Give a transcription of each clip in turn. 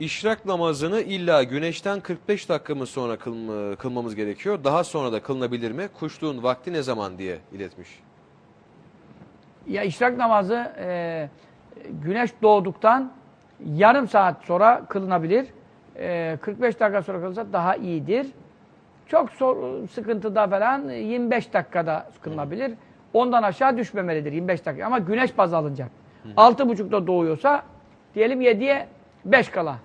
İşrak namazını illa güneşten 45 dakika mı sonra kılma- kılmamız gerekiyor? Daha sonra da kılınabilir mi? Kuşluğun vakti ne zaman diye iletmiş. Ya işrak namazı e, güneş doğduktan yarım saat sonra kılınabilir. E, 45 dakika sonra kılınsa daha iyidir. Çok sor, sıkıntıda falan 25 dakikada kılınabilir. Ondan aşağı düşmemelidir 25 dakika. Ama güneş baz alınacak. 6.30'da doğuyorsa diyelim 7'ye 5 kala.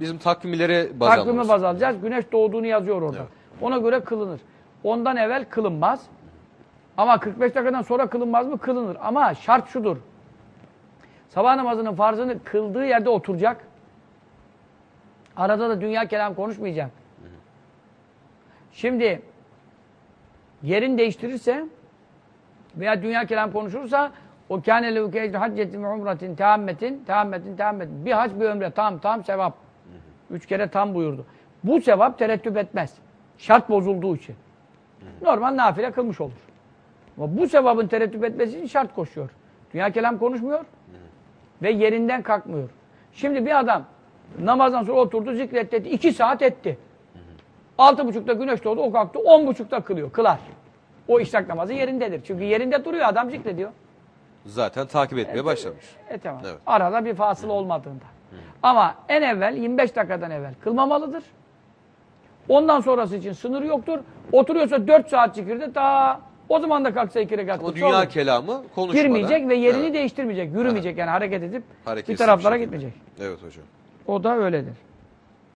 Bizim takvimlere baz Takvimi almamız. baz alacağız. Güneş doğduğunu yazıyor orada. Evet. Ona göre kılınır. Ondan evvel kılınmaz. Ama 45 dakikadan sonra kılınmaz mı? Kılınır. Ama şart şudur. Sabah namazının farzını kıldığı yerde oturacak. Arada da dünya kelam konuşmayacak. Şimdi yerini değiştirirse veya dünya kelam konuşursa o kâne lehu kecri haccetin ve umretin teammetin teammetin teammetin bir hac bir ömre tam tam sevap. Üç kere tam buyurdu. Bu sevap tereddüt etmez. Şart bozulduğu için. Normal nafile kılmış olur. Ama bu sevabın tereddüt etmesi için şart koşuyor. Dünya kelam konuşmuyor ve yerinden kalkmıyor. Şimdi bir adam namazdan sonra oturdu zikretti iki saat etti. Altı buçukta güneş doğdu o kalktı on buçukta kılıyor. Kılar. O işrak namazı yerindedir. Çünkü yerinde duruyor adam zikrediyor. Zaten takip etmeye başlamış. E tamam. Evet. Arada bir fasıl olmadığında. Ama en evvel 25 dakikadan evvel kılmamalıdır. Ondan sonrası için sınır yoktur. Oturuyorsa 4 saat zikirde ta o zaman da kalksa iki rekat kılsa dünya olur. kelamı konuşmadan. girmeyecek ve yerini Evet. değiştirmeyecek. Yürümeyecek yani hareket edip Hareketsiz bir taraflara şekilde. gitmeyecek. Evet hocam. O da öyledir.